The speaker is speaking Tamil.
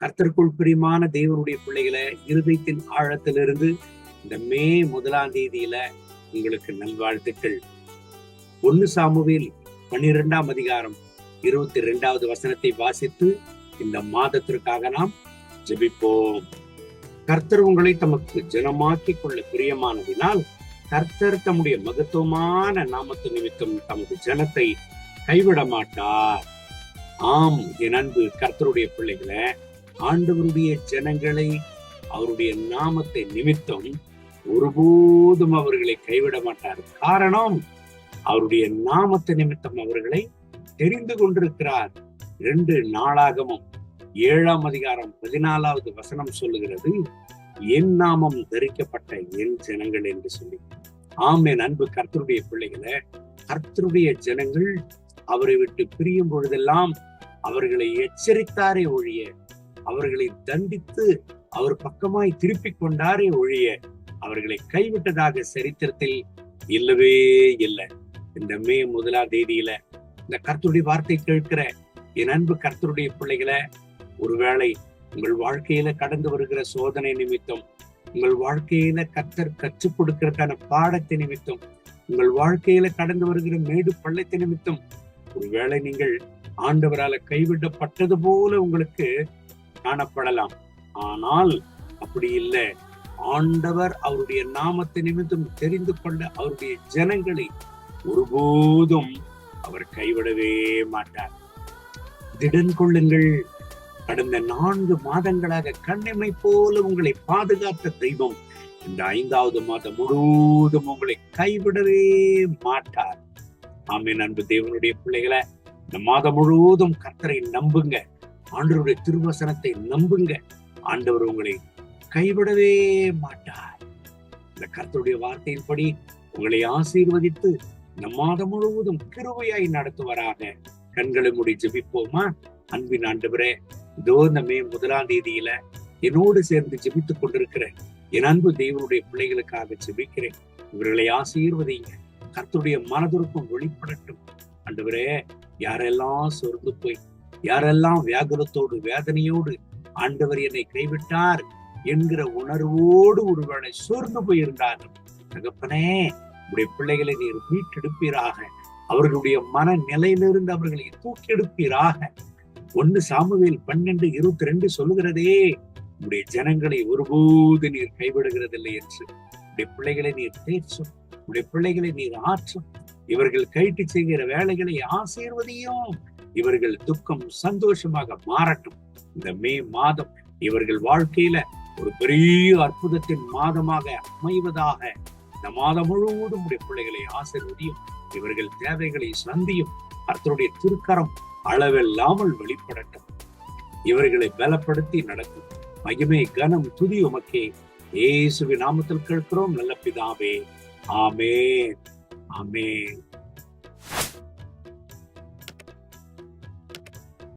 கர்த்தருக்குள் பிரியமான தேவனுடைய பிள்ளைகளை இருதயத்தின் ஆழத்திலிருந்து இந்த மே முதலாம் தேதியில உங்களுக்கு நல்வாழ்த்துக்கள். ஒன்னு சாமுவேல் பன்னிரெண்டாம் அதிகாரம் இருபத்தி ரெண்டாவது வசனத்தை வாசித்து இந்த மாதத்திற்காக நாம் ஜெபிப்போம். கர்த்தர் உங்களை தமக்கு ஜனமாக்கி கொள்ள பிரியமானதினால் கர்த்தர் தம்முடைய மகத்துவமான நாமத்து நிமித்தம் தமது ஜனத்தை கைவிட மாட்டார் ஆம் என் அன்பு கர்த்தருடைய பிள்ளைகளை ஆண்டவருடைய ஜனங்களை அவருடைய நாமத்தை நிமித்தம் ஒருபோதும் அவர்களை கைவிட மாட்டார். காரணம் அவருடைய நாமத்தை நிமித்தம் அவர்களை தெரிந்து கொண்டிருக்கிறார். ரெண்டு நாளாகமும் ஏழாம் அதிகாரம் பதினாலாவது வசனம் சொல்லுகிறது என் நாமம் தரிக்கப்பட்ட என் ஜனங்கள் என்று சொல்லி. ஆம் என் அன்பு கர்த்தருடைய பிள்ளைகளை கர்த்தருடைய ஜனங்கள் அவரை விட்டு பிரியும் பொழுதெல்லாம் அவர்களை எச்சரித்தாரே ஒழிய அவர்களை தண்டித்து அவர் பக்கமாய் திருப்பிக் கொண்டாரே ஒழிய அவர்களை கைவிட்டதாக சரித்திரத்தில் இல்லவே இல்லை. இந்த மே முதலாம் தேதியில இந்த கர்த்தருடைய வார்த்தை கேட்கிற என் அன்பு கர்த்தருடைய பிள்ளைகளை ஒருவேளை உங்கள் வாழ்க்கையில கடந்து வருகிற சோதனை நிமித்தம் உங்கள் வாழ்க்கையில கர்த்தர் கற்றுக் கொடுக்கிறதுக்கான பாடத்தை நிமித்தம் உங்கள் வாழ்க்கையில கடந்து வருகிற மேடு பள்ளத்தை நிமித்தம் ஒருவேளை நீங்கள் ஆண்டவரால கைவிடப்பட்டது போல உங்களுக்கு காணப்படலாம். ஆனால் அப்படி இல்லை. ஆண்டவர் அவருடைய நாமத்தை நிமித்தம் தெரிந்து கொண்ட அவருடைய ஜனங்களை ஒருபோதும் அவர் கைவிடவே மாட்டார். திடன் கொள்ளுங்கள். கடந்த நான்கு மாதங்களாக கண்ணிமை போல உங்களை பாதுகாத்த தெய்வம் இந்த ஐந்தாவது மாதம் முழுவதும் உங்களை கைவிடவே மாட்டார். ஆமீன் அன்பு தேவனுடைய பிள்ளைகளை இந்த மாதம் முழுவதும் கர்த்தரை நம்புங்க. ஆண்டவருடைய திருவசனத்தை நம்புங்க. ஆண்டவர் உங்களை கைவிடவே மாட்டார். இந்த கர்த்தருடைய வார்த்தையின்படி உங்களை ஆசீர்வதித்து நம் மாதம் முழுவதும் கிருபையாய் நடத்துவராக. கண்களை முடி ஜெபிப்போமா? அன்பின் ஆண்டவரே இதோ இந்த மே முதலாம் தேதியில என்னோடு சேர்ந்து ஜெபித்துக் கொண்டிருக்கிற என் அன்பு தெய்வனுடைய பிள்ளைகளுக்காக ஜெபிக்கிறேன். இவர்களை ஆசீர்வதிங்க. கர்த்தருடைய மனதுருக்கம் வெளிப்படட்டும். ஆண்டவரே யாரெல்லாம் சொர்ந்து போய் யாரெல்லாம் வியாகுலத்தோடு வேதனையோடு ஆண்டவர் என்னை கைவிட்டார் என்கிற உணர்வோடு ஒருவனை சோர்ந்து போயிருந்தார்கள். தகப்பனே உடைய பிள்ளைகளை நீர் மீட்டெடுப்பீராக. அவர்களுடைய மன நிலையிலிருந்து அவர்களை தூக்கி எடுப்பீராக ஒன்னு சாமுவேல் பன்னெண்டு இருபத்தி ரெண்டு சொல்லுகிறதே உடைய ஜனங்களை ஒருபோது நீர் கைவிடுகிறதில்லை என்று. உடைய பிள்ளைகளை நீர் தேற்றும் உடைய பிள்ளைகளை நீர் ஆற்றும். இவர்கள் கைட்டு செய்கிற வேலைகளை ஆசீர்வதியும். இவர்கள் துக்கம் சந்தோஷமாக மாறட்டும். இந்த மே மாதம் இவர்கள் வாழ்க்கையில ஒரு பெரிய அற்புதத்தின் மாதமாக அமைவதாக இந்த மாதம் முழுவதும் உடைய பிள்ளைகளை ஆசிர்வதியும் இவர்கள் தேவைகளை சந்தியும் கர்த்தருடைய திருக்கரம் அளவில்லாமல் வெளிப்படட்டும். இவர்களை பலப்படுத்தி நடக்கும். மகிமை கனம் துதி உமக்கே. இயேசுவின் நாமத்தில் கேட்கிறோம் நல்ல பிதாவே. ஆமே ஆமே